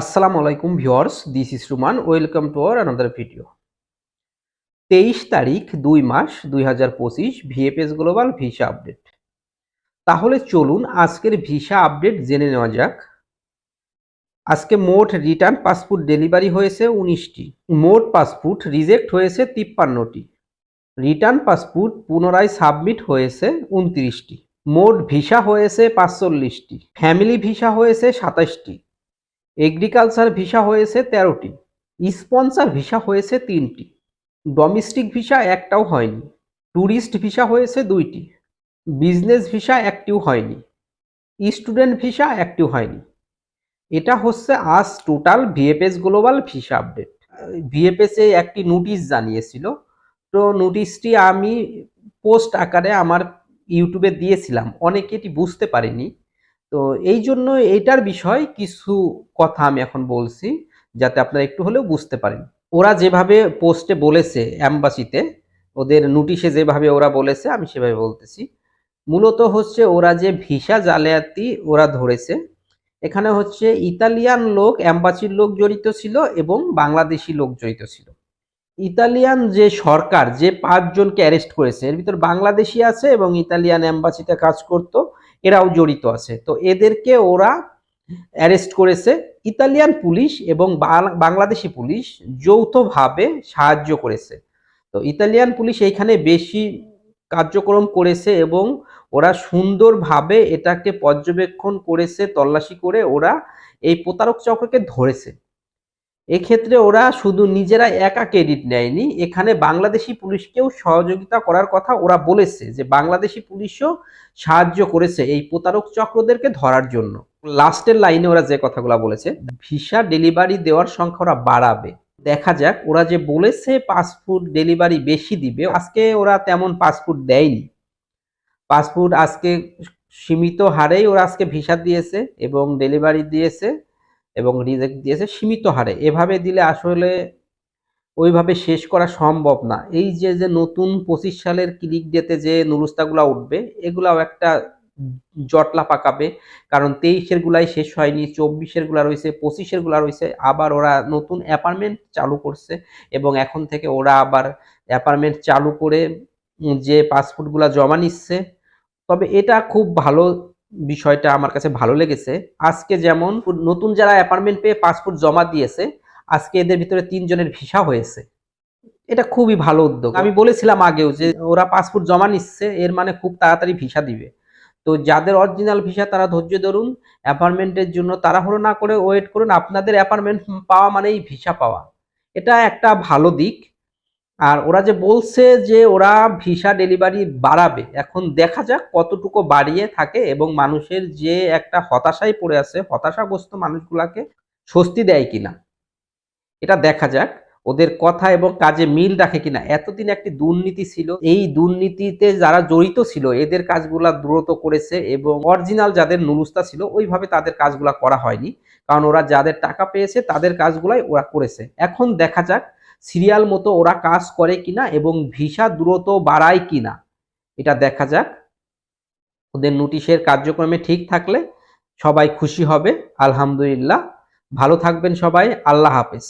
আসসালামু আলাইকুম viewers, this is Ruman, welcome to our another video. তেইশ তারিখ দুই মাস দুই হাজার পঁচিশ, ভিএফএস গ্লোবাল ভিসা আপডেট। তাহলে চলুন আজকের ভিসা আপডেট জেনে নেওয়া যাক। আজকে মোট রিটার্ন পাসপোর্ট ডেলিভারি হয়েছে উনিশটি, মোট পাসপোর্ট রিজেক্ট হয়েছে তিপ্পান্নটি, রিটার্ন পাসপোর্ট পুনরায় সাবমিট হয়েছে উনত্রিশটি, মোট ভিসা হয়েছে পাঁচচল্লিশটি, ফ্যামিলি ভিসা হয়েছে সাতাশটি এগ্রিকালচার ভিসা হয়েছে তেরোটি, স্পন্সার ভিসা হয়েছে তিনটি, ডোমেস্টিক ভিসা একটাও হয়নি, ট্যুরিস্ট ভিসা হয়েছে দুইটি, বিজনেস ভিসা একটিও হয়নি, স্টুডেন্ট ভিসা একটিও হয়নি। এটা হচ্ছে আজ total VFS global visa update. VFS একটি নোটিশ জানিয়েছিল, তো নোটিশটি আমি পোস্ট আকারে আমার ইউটিউবে দিয়েছিলাম, অনেকে এটি বুঝতে পারেনি। তো এই জন্য এইটার বিষয় কিছু কথা আমি এখন বলছি, যাতে আপনারা একটু হলেও বুঝতে পারেন। ওরা যেভাবে পোস্টে বলেছে অ্যাম্বাসিতে ওদের নোটিশে যেভাবে ওরা বলেছে, আমি সেভাবে বলতেছি। মূলত হচ্ছে ওরা যে ভিসা জালিয়াতি ওরা ধরেছে, এখানে হচ্ছে ইতালিয়ান লোক অ্যাম্বাসির লোক জড়িত ছিল এবং বাংলাদেশি লোক জড়িত ছিল। ইতালিয়ান যে সরকার, যে পাঁচজনকে অ্যারেস্ট করেছে, এর ভিতর বাংলাদেশি আছে এবং ইতালিয়ান অ্যাম্বাসিতে কাজ করতো, এরাও জড়িত আছে। তো এদেরকে ওরা অ্যারেস্ট করেছে। ইতালিয়ান পুলিশ এবং বাংলাদেশি পুলিশ যৌথভাবে সাহায্য করেছে। তো ইতালিয়ান পুলিশ এইখানে বেশি কার্যক্রম করেছে এবং ওরা সুন্দরভাবে এটাকে পর্যবেক্ষণ করেছে, তল্লাশি করে ওরা এই প্রতারক চক্রকে ধরেছে। এক্ষেত্রে ওরা শুধু নিজেরা একা ক্রেডিট নেয়নি, এখানে বাংলাদেশি পুলিশকেও সহযোগিতা করার কথা ওরা বলেছে যে বাংলাদেশি পুলিশও সাহায্য করেছে এই প্রতারক চক্রদেরকে ধরার জন্য। লাস্টের লাইনে ওরা যে কথাগুলো বলেছে, ভিসা ডেলিভারি দেওয়ার সংখ্যা ওরা বাড়াবে। দেখা যাক, ওরা যে বলেছে পাসপোর্ট ডেলিভারি বেশি দিবে, আজকে ওরা তেমন পাসপোর্ট দেয়নি। পাসপোর্ট আজকে সীমিত হারেই ওরা আজকে ভিসা দিয়েছে এবং ডেলিভারি দিয়েছে। এবং রিজেক্ট দিয়েছে সীমিত হারে। এভাবে দিলে আসলে ওইভাবে শেষ করা সম্ভব না। এই যে যে নতুন পঁচিশ সালের ক্লিক ডেতে যে নুরুস্তাগুলা উঠবে, এগুলাও একটা জটলা পাকাবে কারণ তেইশের গুলাই শেষ হয়নি, চব্বিশেরগুলা রয়েছে, পঁচিশেরগুলা রয়েছে, আবার ওরা নতুন অ্যাপার্টমেন্ট চালু করছে এবং এখন থেকে ওরা আবার অ্যাপার্টমেন্ট চালু করে যে পাসপোর্টগুলা জমা নিচ্ছে। তবে এটা খুব ভালো বিষয়টা আমার কাছে ভালো লেগেছে। আজকে যেমন নতুন যারা অ্যাপার্টমেন্ট পেয়ে পাসপোর্ট জমা দিয়েছে, আজকে এদের ভিতরে তিনজনের ভিসা হয়েছে। এটা খুবই ভালো উদ্যোগ। আমি বলেছিলাম আগেও যে ওরা পাসপোর্ট জমা নিচ্ছে, এর মানে খুব তাড়াতাড়ি ভিসা দিবে। তো যাদের অরিজিনাল ভিসা, তারা ধৈর্য ধরুন, অ্যাপার্টমেন্টের জন্য তাড়াহুড়ো না করে ওয়েট করুন, আপনাদের অ্যাপার্টমেন্ট পাওয়া মানেই ভিসা পাওয়া। এটা একটা ভালো দিক। আর ওরা যে বলছে যে ওরা ভিসা ডেলিভারি বাড়াবে, এখন দেখা যাক কতটুকু বাড়িয়ে থাকে এবং মানুষের যে একটা হতাশায় পড়ে আছে, হতাশাগ্রস্ত মানুষগুলাকে স্বস্তি দেয় কিনা। এটা দেখা যাক ওদের কথা এবং কাজে মিল রাখে কিনা। এতদিন একটি দুর্নীতি ছিল, এই দুর্নীতিতে যারা জড়িত ছিল, এদের কাজগুলা দ্রুত করেছে এবং অরিজিনাল যাদের নুরুস্তা ছিল, ওইভাবে তাদের কাজগুলা করা হয়নি। কারণ ওরা যাদের টাকা পেয়েছে, তাদের কাজগুলাই ওরা করেছে। এখন দেখা যাক সিরিয়াল মতো ওরা কাজ করে কিনা এবং ভিসা দ্রুত বাড়ায় কিনা, এটা দেখা যাক। ওদের নোটিশের কার্যক্রমে ঠিক থাকলে সবাই খুশি হবে। আলহামদুলিল্লাহ। ভালো থাকবেন সবাই। আল্লাহ হাফেজ।